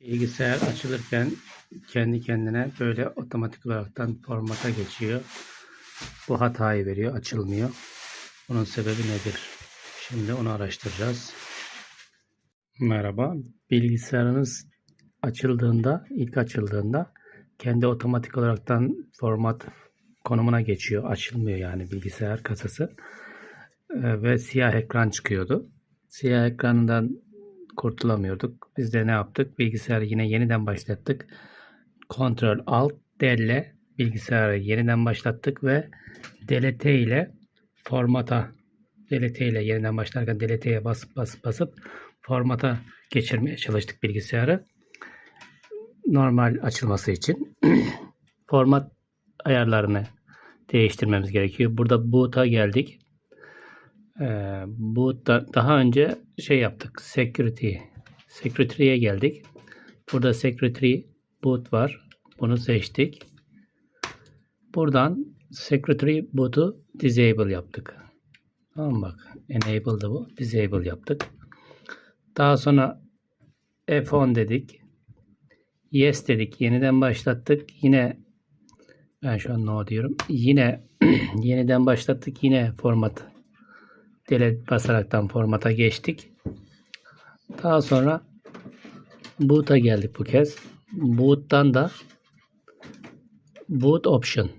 Bilgisayar açılırken kendi kendine böyle otomatik olaraktan formata geçiyor. Bu hatayı veriyor, açılmıyor. Bunun sebebi nedir? Şimdi onu araştıracağız. Merhaba. Bilgisayarınız açıldığında, ilk açıldığında kendi otomatik olaraktan format konumuna geçiyor. Açılmıyor yani bilgisayar kasası. Ee, ve siyah ekran çıkıyordu. Siyah ekranından kurtulamıyorduk. Biz de ne yaptık? Bilgisayarı yine yeniden başlattık. Ctrl Alt D ile bilgisayarı yeniden başlattık ve delete ile formata delete ile yeniden başlarken delete'ye basıp basıp basıp formata geçirmeye çalıştık bilgisayarı. Normal açılması için format ayarlarını değiştirmemiz gerekiyor. Burada boot'a geldik. Ee, boot'ta daha önce şey yaptık. Security. Security'ye geldik. Burada security boot var. Bunu seçtik. Buradan secretary boot'u disable yaptık. Tamam bak. Enable'dı bu. Disable yaptık. Daha sonra F10 dedik. Yes dedik. Yeniden başlattık. Yine ben şu an no diyorum. Yine yeniden başlattık. Yine format delete basaraktan formata geçtik. Daha sonra boot'a geldik bu kez. Boot'tan da boot option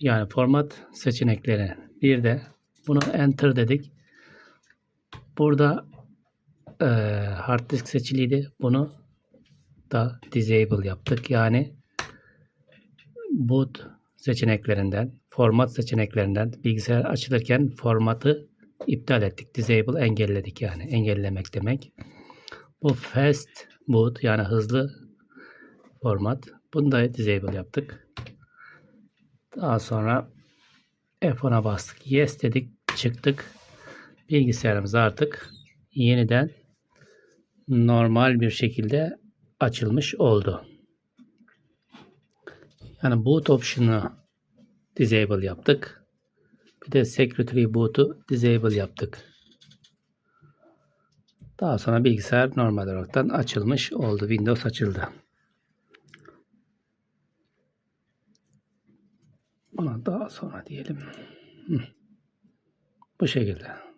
yani format seçenekleri bir de bunu enter dedik. Burada e, hard disk seçiliydi. Bunu da disable yaptık. Yani boot seçeneklerinden, format seçeneklerinden bilgisayar açılırken formatı iptal ettik. Disable engelledik yani. Engellemek demek. Bu fast boot yani hızlı format. Bunu da disable yaptık. Daha sonra F10'a bastık. Yes dedik. Çıktık. Bilgisayarımız artık yeniden normal bir şekilde açılmış oldu. Yani boot option'ı disable yaptık. Bir de secretary boot'u disable yaptık. Daha sonra bilgisayar normal olaraktan açılmış oldu. Windows açıldı. Ona daha sonra diyelim. Hı. Bu şekilde.